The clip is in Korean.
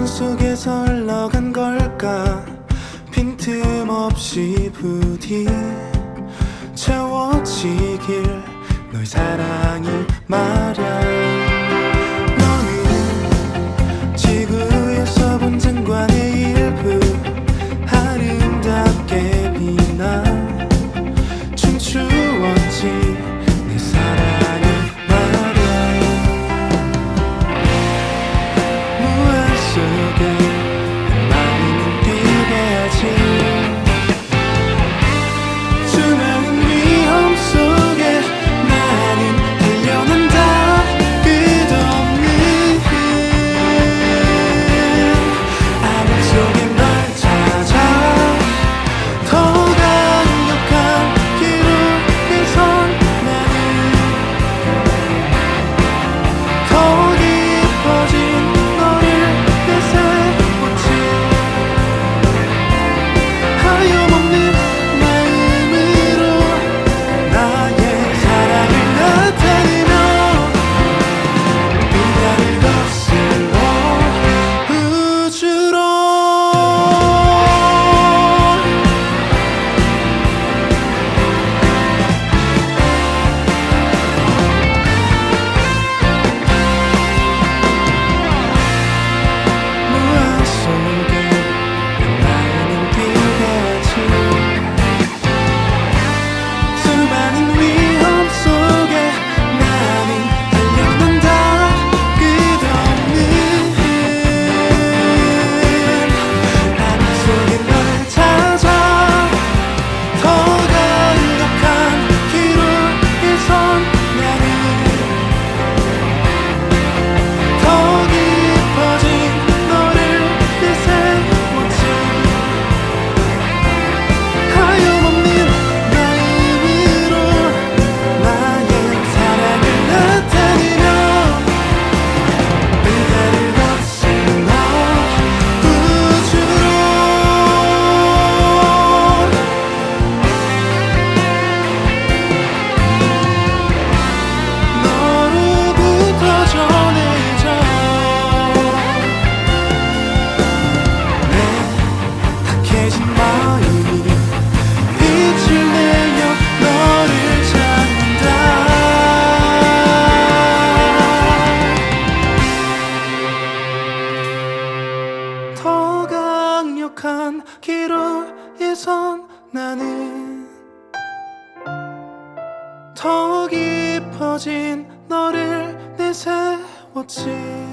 빈 속에서 흘러간 걸까? 빈틈없이 부디 채워지길 널 사랑이 마련. 넌 나는 더 깊어진 너를 내세웠지.